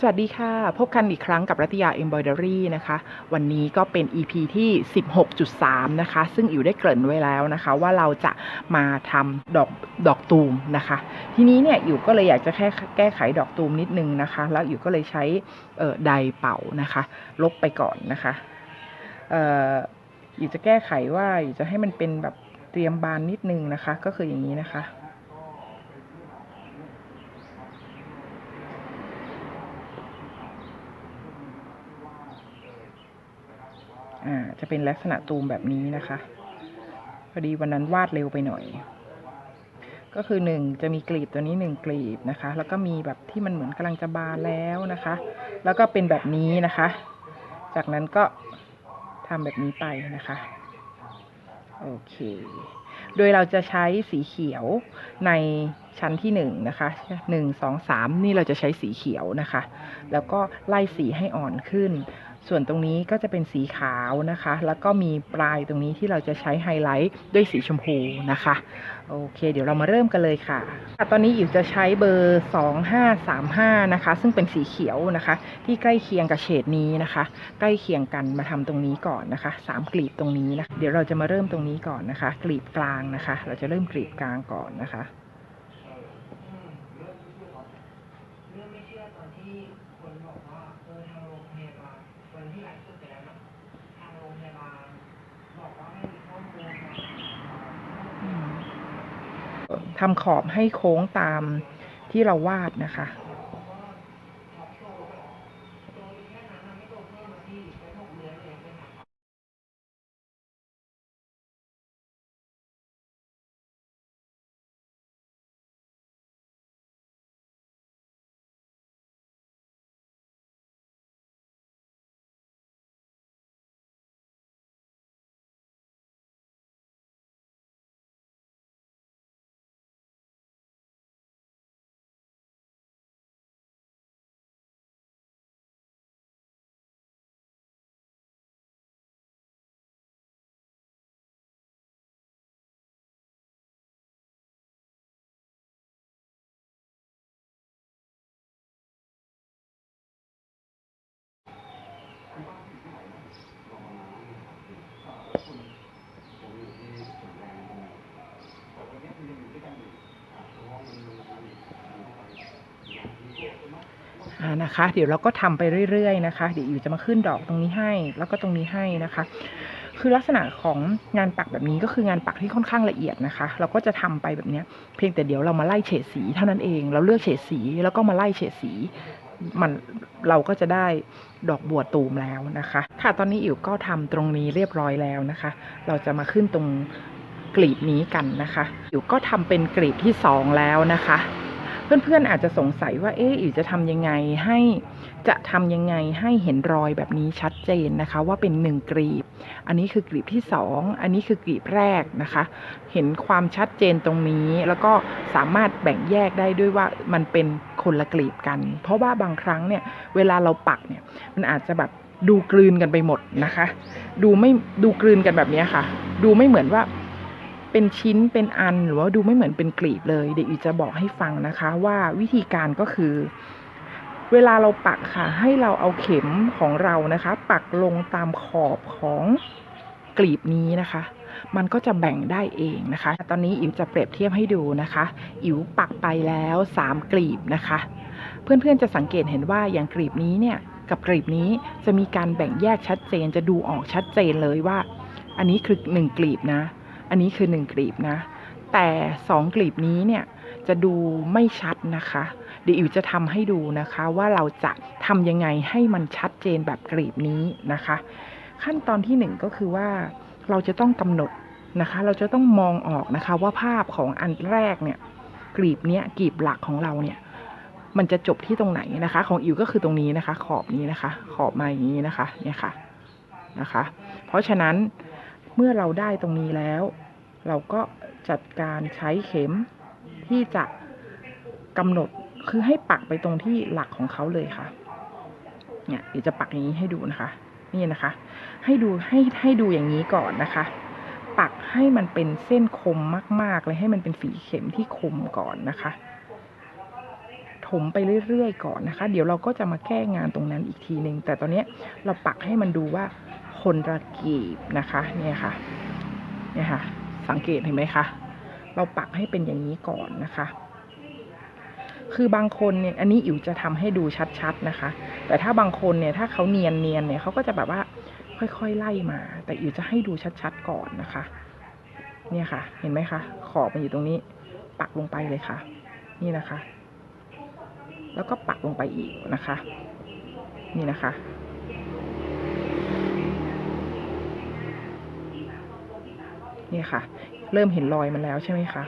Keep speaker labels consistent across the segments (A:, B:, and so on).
A: สวัสดีค่ะ พบกันอีกครั้งกับรัตยา Embroidery นะคะ วันนี้ก็เป็น EP ที่ 16.3 นะคะ ซึ่งอิ๋วได้เกริ่นไว้แล้วนะคะ ว่าเราจะมาทำดอกดอกตูมนะคะ ทีนี้เนี่ยอิ๋วก็เลยอยากจะแค่แก้ไขดอกตูมนิดนึงนะคะ แล้วอิ๋วก็เลยใช้ไดเป่านะคะ ลบไปก่อนนะคะเอ่ออิ๋วจะแก้ไขว่าอิ๋วจะให้มันเป็นแบบเตรียมบานนิดนึงนะคะ ก็คืออย่างนี้นะคะ จะเป็นลักษณะตูมแบบนี้นะคะ พอดีวันนั้นวาดเร็วไปหน่อย ก็คือหนึ่งจะมีกลีบตัวนี้หนึ่งกลีบนะคะ แล้วก็มีแบบที่มันเหมือนกำลังจะบานแล้วนะคะ แล้วก็เป็นแบบนี้นะคะ จากนั้นก็ทำแบบนี้ไปนะคะ โอเค โดยเราจะใช้สีเขียวในชั้นที่หนึ่งนะคะหนึ่งสองสามนี่เราจะใช้สีเขียวนะคะ แล้วก็ไล่สีให้อ่อนขึ้น ส่วนตรงนี้ก็จะเป็นสีขาวนะคะ แล้วก็มีปลายตรงนี้ที่เราจะใช้ไฮไลท์ด้วยสีชมพูนะคะ โอเค เดี๋ยวเรามาเริ่มกันเลยค่ะ ตอนนี้อิ๋วจะใช้เบอร์ 2535 นะคะ ซึ่งเป็นสีเขียวนะคะ ที่ใกล้เคียงกับเฉดนี้นะคะ ใกล้เคียงกันมาทำตรงนี้ก่อนนะคะสามกลีบตรงนี้นะ เดี๋ยวเราจะมาเริ่มตรงนี้ก่อนนะคะ กลีบกลางนะคะ เราจะเริ่มกลีบกลางก่อนนะคะ
B: เรื่องไม่เชื่อตอนที่คนบอกว่าเออทางโรงพยาบาลวันที่หลายสุดไปแล้วนะทางโรงพยาบาลบอกว่าไม่มีข้อมูลมา
A: ทำขอบให้โค้งตามที่เราวาดนะคะ อ่านะคะ เดี๋ยวเราก็ทำไปเรื่อยๆนะคะ เดี๋ยวอยู่จะมาขึ้นดอกตรงนี้ให้ แล้วก็ตรงนี้ให้นะคะ คือลักษณะของงานปักแบบนี้ก็คืองานปักที่ค่อนข้างละเอียดนะคะ เราก็จะทำไปแบบนี้เพียงแต่เดี๋ยวเรามาไล่เฉดสีเท่านั้นเอง เราเลือกเฉดสีแล้วก็มาไล่เฉดสีมันเราก็จะได้ดอกบัวตูมแล้วนะคะ ค่ะตอนนี้อิ๋วก็ทำตรงนี้เรียบร้อยแล้วนะคะ เราจะมาขึ้นตรงกลีบนี้กันนะคะอิ๋วก็ทำเป็นกลีบที่สองแล้วนะคะ เพื่อนๆอาจจะสงสัยว่าเอ๊ะอิ๋วจะทำยังไงให้จะทำยังไงให้เห็นรอยแบบนี้ชัดเจนนะคะ ว่าเป็นหนึ่งกลีบ อันนี้คือกลีบที่สองอันนี้คือกลีบแรกนะคะ เห็นความชัดเจนตรงนี้แล้วก็สามารถแบ่งแยกได้ด้วยว่ามันเป็นคนละกลีบกัน เพราะว่าบางครั้งเนี่ยเวลาเราปักเนี่ยมันอาจจะแบบดูกลืนกันไปหมดนะคะ ดูไม่ดูกลืนกันแบบนี้ค่ะ ดูไม่เหมือนว่า เป็นชิ้นเป็นอันหรือว่าดูไม่เหมือนเป็นกลีบเลย เดี๋ยวอีจะบอกให้ฟังนะคะว่าวิธีการก็คือ เวลาเราปักค่ะ ให้เราเอาเข็มของเรานะคะ ปักลงตามขอบของกลีบนี้นะคะ มันก็จะแบ่งได้เองนะคะ ตอนนี้อิ๋วจะเปรียบเทียบให้ดูนะคะ อิ๋วปักไปแล้วสามกลีบนะคะ เพื่อนๆจะสังเกตเห็นว่าอย่างกลีบนี้เนี่ยกับกลีบนี้จะมีการแบ่งแยกชัดเจนจะดูออกชัดเจนเลยว่า อันนี้คือหนึ่งกลีบนะ อันนี้คือหนึ่งกลีบนะ แต่สองกลีบนี้เนี่ยจะดูไม่ชัดนะคะ เดี๋ยวอิวจะทำให้ดูนะคะว่าเราจะทำยังไงให้มันชัดเจนแบบกลีบนี้นะคะ ขั้นตอนที่หนึ่งก็คือว่าเราจะต้องกำหนดนะคะ เราจะต้องมองออกนะคะว่าภาพของอันแรกเนี่ยกลีบเนี้ยกลีบหลักของเราเนี่ยมันจะจบที่ตรงไหนนะคะ ของอิวก็คือตรงนี้นะคะ ขอบนี้นะคะ ขอบมาอย่างนี้นะคะเนี่ยค่ะนะคะ เพราะฉะนั้น เมื่อเราได้ตรงนี้แล้ว เราก็จัดการใช้เข็มที่จะกำหนดคือให้ปักไปตรงที่หลักของเขาเลยค่ะ เนี่ยเดี๋ยวจะปักอย่างนี้ให้ดูนะคะ นี่นะคะ ให้ดูให้ให้ดูอย่างนี้ก่อนนะคะ ปักให้มันเป็นเส้นคมมาก ๆ เลยให้มันเป็นฝีเข็มที่คมก่อนนะคะถมไปเรื่อยๆก่อนนะคะ เดี๋ยวเราก็จะมาแก้งานตรงนั้นอีกทีหนึ่งแต่ตอนนี้เราปักให้มันดูว่า คนระกีบนะคะเนี่ยค่ะเนี่ยค่ะ สังเกตเห็นไหมคะเราปักให้เป็นอย่างนี้ก่อนนะคะ คือบางคนเนี่ยอันนี้อิ๋วจะทำให้ดูชัดๆนะคะ แต่ถ้าบางคนเนี่ยถ้าเขาเนียนเนียนๆเนี่ยเขาก็จะแบบว่าค่อยๆไล่มา แต่อิ๋วจะให้ดูชัดๆก่อนนะคะ เนี่ยค่ะ เห็นไหมคะขอบมันอยู่ตรงนี้ ปักลงไปเลยค่ะ นี่นะคะ แล้วก็ปักลงไปอีกนะคะ นี่นะคะ นี่ค่ะ เริ่มเห็นรอยมันแล้วใช่ไหมคะ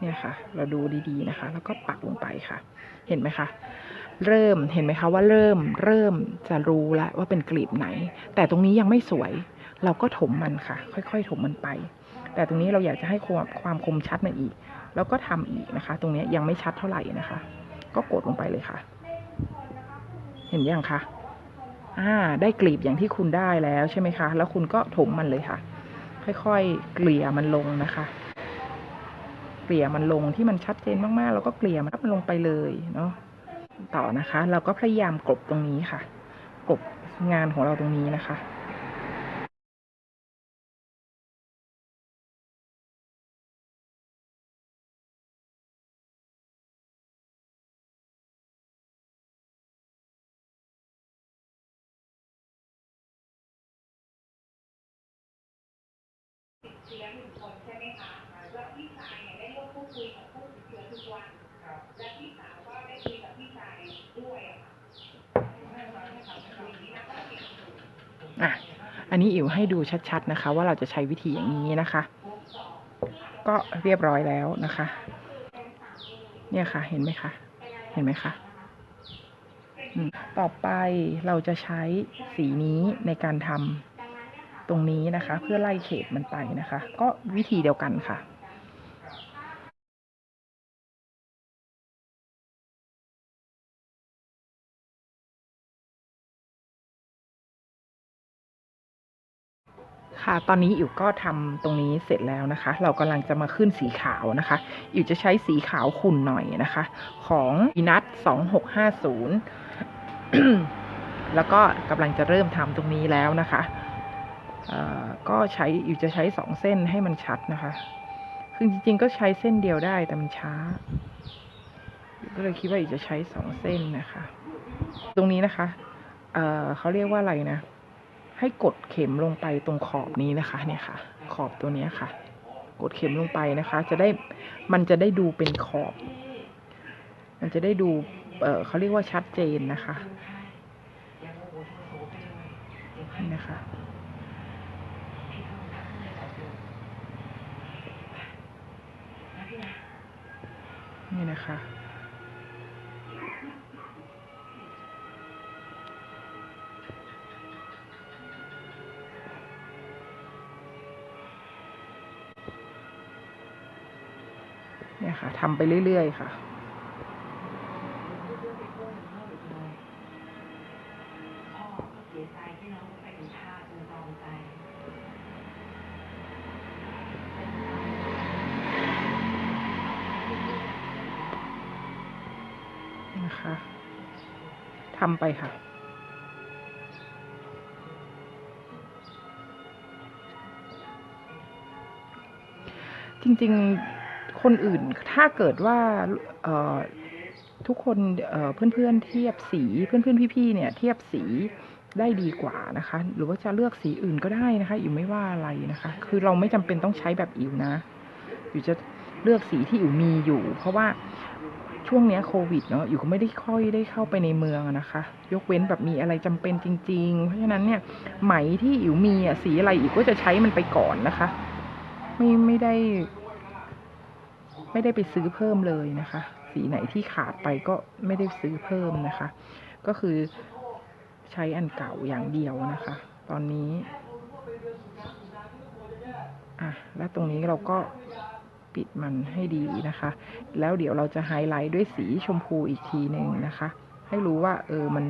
A: เนี่ยค่ะ เราดูดีๆนะคะ แล้วก็ปักลงไปค่ะ เห็นไหมคะ เริ่มเห็นไหมคะว่าเริ่มเริ่มจะรู้แล้วว่าเป็นกลีบไหน แต่ตรงนี้ยังไม่สวย เราก็ถมมันค่ะ ค่อย ๆ ถมมันไป แต่ตรงนี้เราอยากจะให้ความความคมชัดมันอีก แล้วก็ทำอีกนะคะ ตรงนี้ยังไม่ชัดเท่าไหร่นะคะ ก็กดลงไปเลยค่ะ เห็นยังคะอ่า ได้กลีบอย่างที่คุณได้แล้วใช่ไหมคะ แล้วคุณก็ถมมันเลยค่ะ ค่อยๆเกลี่ยมันลงนะคะเกลี่ยมันลงที่มันชัดเจนมากๆ แล้วก็เกลี่ยมันลงไปเลยเนาะต่อนะคะ เราก็พยายามกลบตรงนี้ค่ะ กลบงานของเราตรงนี้นะคะ อันนี้อิ๋วให้ดูชัดๆนะคะ ว่าเราจะใช้วิธีอย่างนี้นะคะ ก็เรียบร้อยแล้วนะคะ เนี่ยค่ะ เห็นไหมคะ เห็นไหมคะต่อไปเราจะใช้สีนี้ในการทำตรงนี้นะคะ เพื่อไล่เฉดมันไปนะคะ ก็วิธีเดียวกันค่ะ ค่ะ ตอนนี้อิ๋วก็ทำตรงนี้เสร็จแล้วนะคะ เรากำลังจะมาขึ้นสีขาวนะคะ อิ๋วจะใช้สีขาวขุ่นหน่อยนะคะ ของอีนัทสองหกห้าศูนย์แล้วก็กำลังจะเริ่มทำตรงนี้แล้วนะคะก็ใช้อิ๋วจะใช้สองเส้นให้มันชัดนะคะ คือจริงๆก็ใช้เส้นเดียวได้แต่มันช้าก็เลยคิดว่าอิ๋วจะใช้สองเส้นนะคะ ตรงนี้นะคะเเขาเรียกว่าอะไรนะ ให้กดเข็มลงไปตรงขอบนี้นะคะเนี่ยค่ะ ขอบตัวนี้ค่ะ กดเข็มลงไปนะคะ จะได้มันจะได้ดูเป็นขอบ มันจะได้ดูเออเขาเรียกว่าชัดเจนนะคะนี่นะคะนี่นะคะ เนี่ยค่ะทำไปเรื่อย ๆ ค่ะ
B: นะ
A: คะทำไปค่ะจริงๆ คนอื่นถ้าเกิดว่าทุกคนเอ่อเพื่อนๆเทียบสีเพื่อนๆพี่ๆเนี่ย เทียบสีได้ดีกว่านะคะ หรือว่าจะเลือกสีอื่นก็ได้นะคะอิ๋วไม่ว่าอะไรนะคะ คือเราไม่จำเป็นต้องใช้แบบอิ๋วนะอิ๋วจะเลือกสีที่อิ๋วมีอยู่ เพราะว่าช่วงเนี้ยโควิดเนาะอิ๋วก็ไม่ได้ค่อยได้เข้าไปในเมืองนะคะ ยกเว้นแบบมีอะไรจำเป็นจริง ๆ เพราะฉะนั้นเนี่ยไหมที่อิ๋วมีอะสีอะไรอิ๋วก็จะใช้มันไปก่อนนะคะ ไม่ไม่ได้ ไม่ได้ไปซื้อเพิ่มเลยนะคะ สีไหนที่ขาดไปก็ไม่ได้ซื้อเพิ่มนะคะ ก็คือใช้อันเก่าอย่างเดียวนะคะ ตอนนี้อะแล้วตรงนี้เราก็ปิดมันให้ดีนะคะ แล้วเดี๋ยวเราจะไฮไลท์ด้วยสีชมพูอีกทีหนึ่งนะคะ ให้รู้ว่าเออมัน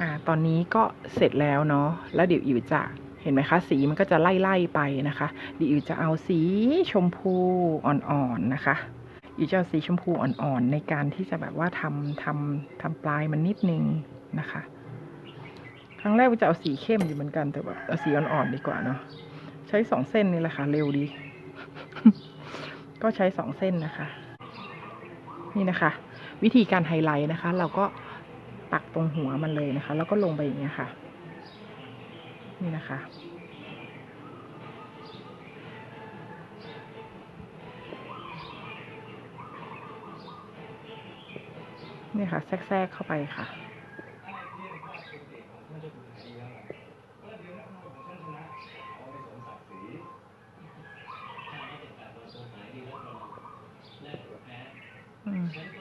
A: อ่าตอนนี้ก็เสร็จแล้วเนาะแล้วเดี๋ยวอิ๋วจะ ห็นไหมคะ สีมันก็จะไล่ๆไปนะคะดิวจะเอาสีชมพูอ่อนๆนะคะอิวจะเอาสีชมพูอ่อนๆในการที่จะแบบว่าทำทำทำปลายมันนิดนึงนะคะ ครั้งแรกว่าจะเอาสีเข้มอยู่เหมือนกันแต่แบบเอาสีอ่อนๆดีกว่าเนาะใช้สองเส้นนี่แหละค่ะเร็วดี ก็ใช้สองเส้นนะคะ นี่นะคะ วิธีการไฮไลท์นะคะ เราก็ปักตรงหัวมันเลยนะคะ แล้วก็ลงไปอย่างเงี้ยค่ะ นี่นะคะ นี่ค่ะ แทรกเข้าไปค่ะอืม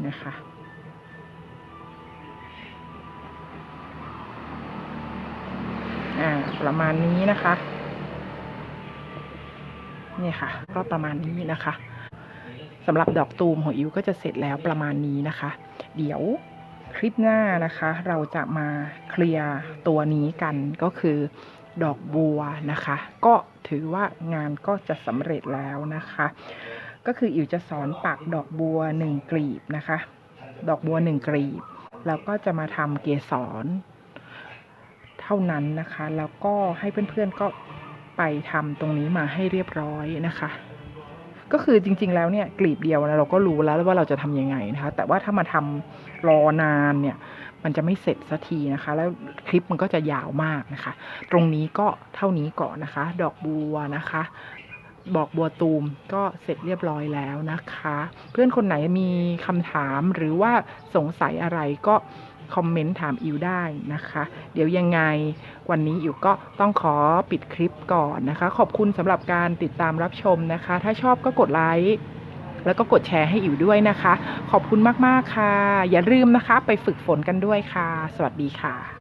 A: นี่นะคะ อ่า ประมาณนี้นะคะ นี่ค่ะ ก็ประมาณนี้นะคะสำหรับดอกตูมของอิวก็จะเสร็จแล้วประมาณนี้นะคะ เดี๋ยวคลิปหน้านะคะ เราจะมาเคลียร์ตัวนี้กันก็คือดอกบัวนะคะ ก็ถือว่างานก็จะสำเร็จแล้วนะคะ ก็คืออิ๋วจะสอนปักดอกบัวหนึ่งกลีบนะคะ ดอกบัวหนึ่งกลีบ แล้วก็จะมาทำเกสรเท่านั้นนะคะ แล้วก็ให้เพื่อนๆก็ไปทำตรงนี้มาให้เรียบร้อยนะคะ ก็คือจริง ๆ แล้วเนี่ยกลีบเดียวนะเราก็รู้แล้วว่าเราจะทำยังไงนะคะ แต่ว่าถ้ามาทำรอนานเนี่ยมันจะไม่เสร็จสักทีนะคะ แล้วคลิปมันก็จะยาวมากนะคะ ตรงนี้ก็เท่านี้ก่อนนะคะ ดอกบัวนะคะ บอกบัวตูมก็เสร็จเรียบร้อยแล้วนะคะ เพื่อนคนไหนมีคำถามหรือว่าสงสัยอะไรก็คอมเมนต์ถามอิวได้นะคะ เดี๋ยวยังไงวันนี้อิวก็ต้องขอปิดคลิปก่อนนะคะ ขอบคุณสำหรับการติดตามรับชมนะคะ ถ้าชอบก็กดไลค์แล้วก็กดแชร์ให้อิวด้วยนะคะ ขอบคุณมาก ๆ ค่ะ อย่าลืมนะคะ ไปฝึกฝนกันด้วยค่ะ สวัสดีค่ะ